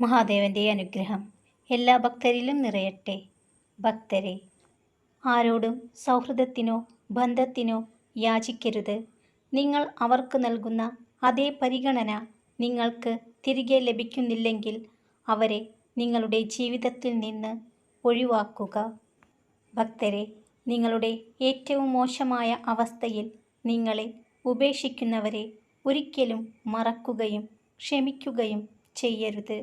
മഹാദേവന്റെ അനുഗ്രഹം എല്ലാ ഭക്തരിലും നിറയട്ടെ. ഭക്തരെ ആരോടും സൗഹൃദത്തിനോ ബന്ധത്തിനോ യാചിക്കരുത്. നിങ്ങൾ അവർക്ക് നൽകുന്ന അതേ പരിഗണന നിങ്ങൾക്ക് തിരികെ ലഭിക്കുന്നില്ലെങ്കിൽ അവരെ നിങ്ങളുടെ ജീവിതത്തിൽ നിന്ന് ഒഴിവാക്കുക. ഭക്തരെ നിങ്ങളുടെ ഏറ്റവും മോശമായ അവസ്ഥയിൽ നിങ്ങളെ ഉപേക്ഷിക്കുന്നവരെ ഒരിക്കലും മറക്കുകയും ക്ഷമിക്കുകയും ചെയ്യരുത്.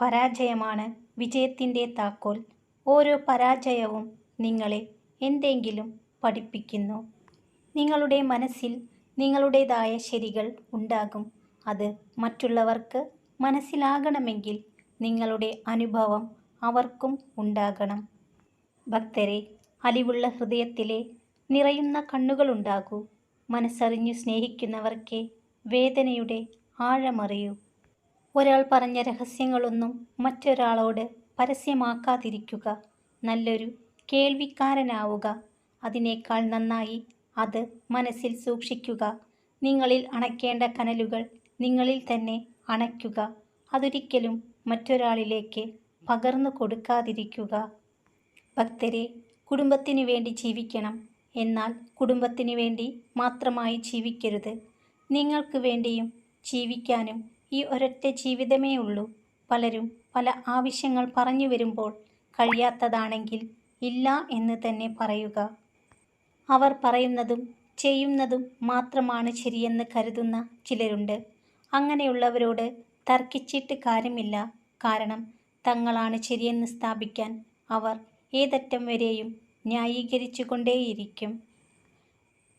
പരാജയമാണ് വിജയത്തിന്റെ താക്കോൽ. ഓരോ പരാജയവും നിങ്ങളെ എന്തെങ്കിലും പഠിപ്പിക്കുന്നു. നിങ്ങളുടെ മനസ്സിൽ നിങ്ങളുടേതായ ശരികൾ ഉണ്ടാകും. അത് മറ്റുള്ളവർക്ക് മനസ്സിലാകണമെങ്കിൽ നിങ്ങളുടെ അനുഭവം അവർക്കും ഉണ്ടാകണം. ഭക്തരെ അലിവുള്ള ഹൃദയത്തിലെ നിറയുന്ന കണ്ണുകളുണ്ടാകൂ മനസ്സറിഞ്ഞു സ്നേഹിക്കുന്നവർക്കേ വേദനയുടെ ആഴമറിയൂ. ഒരാൾ പറഞ്ഞ രഹസ്യങ്ങളൊന്നും മറ്റൊരാളോട് പരസ്യമാക്കാതിരിക്കുക. നല്ലൊരു കേൾവിക്കാരനാവുക. അതിനേക്കാൾ നന്നായി അത് മനസ്സിൽ സൂക്ഷിക്കുക. നിങ്ങളിൽ അണയ്ക്കേണ്ട കനലുകൾ നിങ്ങളിൽ തന്നെ അണയ്ക്കുക. അതൊരിക്കലും മറ്റൊരാളിലേക്ക് പകർന്നു കൊടുക്കാതിരിക്കുക. ഭക്തരെ കുടുംബത്തിനു വേണ്ടി ജീവിക്കണം. എന്നാൽ കുടുംബത്തിനു വേണ്ടി മാത്രമായി ജീവിക്കരുത്. നിങ്ങൾക്ക് വേണ്ടിയും ജീവിക്കാനും ഈ ഒരൊറ്റ ജീവിതമേ ഉള്ളൂ. പലരും പല ആവശ്യങ്ങൾ പറഞ്ഞു വരുമ്പോൾ കഴിയാത്തതാണെങ്കിൽ ഇല്ല എന്ന് തന്നെ പറയുക. അവർ പറയുന്നതും ചെയ്യുന്നതും മാത്രമാണ് ശരിയെന്ന് കരുതുന്ന ചിലരുണ്ട്. അങ്ങനെയുള്ളവരോട് തർക്കിച്ചിട്ട് കാര്യമില്ല. കാരണം തങ്ങളാണ് ശരിയെന്ന് സ്ഥാപിക്കാൻ അവർ ഏതറ്റം വരെയും ന്യായീകരിച്ചു കൊണ്ടേയിരിക്കും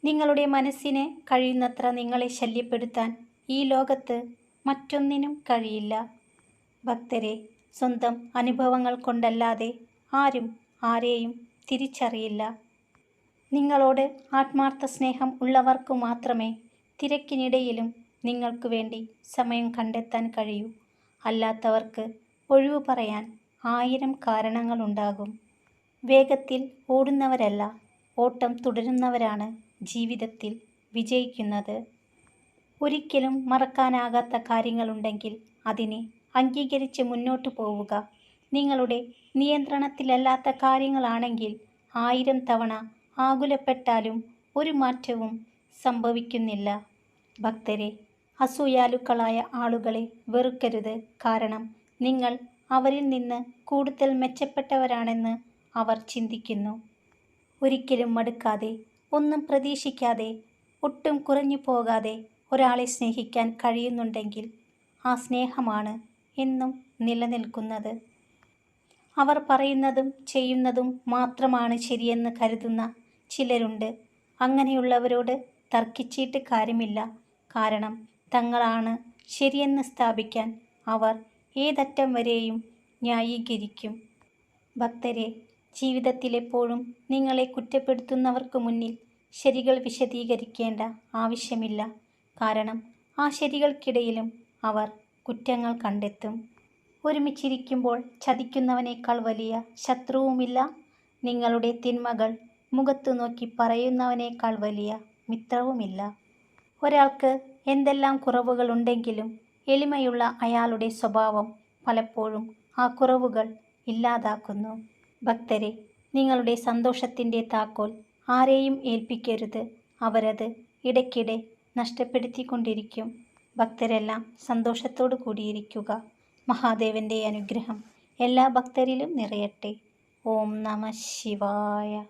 നിങ്ങളുടെ മനസ്സിനെ കഴിയുന്നത്ര നിങ്ങളെ ശല്യപ്പെടുത്താൻ ഈ ലോകത്ത് മറ്റൊന്നിനും കഴിയില്ല. ഭക്തരെ സ്വന്തം അനുഭവങ്ങൾ കൊണ്ടല്ലാതെ ആരും ആരെയും തിരിച്ചറിയില്ല. നിങ്ങളോട് ആത്മാർത്ഥ സ്നേഹം ഉള്ളവർക്ക് മാത്രമേ തിരക്കിനിടയിലും നിങ്ങൾക്ക് വേണ്ടി സമയം കണ്ടെത്താൻ കഴിയൂ. അല്ലാത്തവർക്ക് ഒഴിവു പറയാൻ ആയിരം കാരണങ്ങളുണ്ടാകും. വേഗത്തിൽ ഓടുന്നവരല്ല ഓട്ടം തുടരുന്നവരാണ് ജീവിതത്തിൽ വിജയിക്കുന്നത്. ഒരിക്കലും മറക്കാനാകാത്ത കാര്യങ്ങളുണ്ടെങ്കിൽ അതിനെ അംഗീകരിച്ച് മുന്നോട്ട് പോവുക. നിങ്ങളുടെ നിയന്ത്രണത്തിലല്ലാത്ത കാര്യങ്ങളാണെങ്കിൽ ആയിരം തവണ ആകുലപ്പെട്ടാലും ഒരു മാറ്റവും സംഭവിക്കുന്നില്ല. ഭക്തരെ അസൂയാലുക്കളായ ആളുകളെ വെറുക്കരുത്. കാരണം നിങ്ങൾ അവരിൽ നിന്ന് കൂടുതൽ മെച്ചപ്പെട്ടവരാണെന്ന് അവർ ചിന്തിക്കുന്നു. ഒരിക്കലും മടുക്കാതെ ഒന്നും പ്രതീക്ഷിക്കാതെ ഒട്ടും കുറഞ്ഞു പോകാതെ ഒരാളെ സ്നേഹിക്കാൻ കഴിയുന്നുണ്ടെങ്കിൽ ആ സ്നേഹമാണ് എന്നും നിലനിൽക്കുന്നത്. അവർ പറയുന്നതും ചെയ്യുന്നതും മാത്രമാണ് ശരിയെന്ന് കരുതുന്ന ചിലരുണ്ട്. അങ്ങനെയുള്ളവരോട് തർക്കിച്ചിട്ട് കാര്യമില്ല. കാരണം തങ്ങളാണ് ശരിയെന്ന് സ്ഥാപിക്കാൻ അവർ ഏതറ്റം വരെയും ന്യായീകരിക്കും. ഭക്തരെ ജീവിതത്തിലെപ്പോഴും നിങ്ങളെ കുറ്റപ്പെടുത്തുന്നവർക്ക് മുന്നിൽ ശരികൾ വിശദീകരിക്കേണ്ട ആവശ്യമില്ല. കാരണം ആ ശരികൾക്കിടയിലും അവർ കുറ്റങ്ങൾ കണ്ടെത്തും. ഒരുമിച്ചിരിക്കുമ്പോൾ ചതിക്കുന്നവനേക്കാൾ വലിയ ശത്രുവുമില്ല. നിങ്ങളുടെ തിന്മകൾ മുഖത്തു നോക്കി പറയുന്നവനേക്കാൾ വലിയ മിത്രവുമില്ല. ഒരാൾക്ക് എന്തെല്ലാം കുറവുകളുണ്ടെങ്കിലും എളിമയുള്ള അയാളുടെ സ്വഭാവം പലപ്പോഴും ആ കുറവുകൾ ഇല്ലാതാക്കുന്നു. ഭക്തരെ നിങ്ങളുടെ സന്തോഷത്തിന്റെ താക്കോൽ ആരെയും ഏൽപ്പിക്കരുത്. അവരത് ഇടയ്ക്കിടെ നഷ്ടപ്പെടുത്തിക്കൊണ്ടിരിക്കും. ഭക്തരെല്ലാം സന്തോഷത്തോടു കൂടിയിരിക്കുക. മഹാദേവന്റെ അനുഗ്രഹം എല്ലാ ഭക്തരിലും നിറയട്ടെ. ഓം നമ ശിവായ.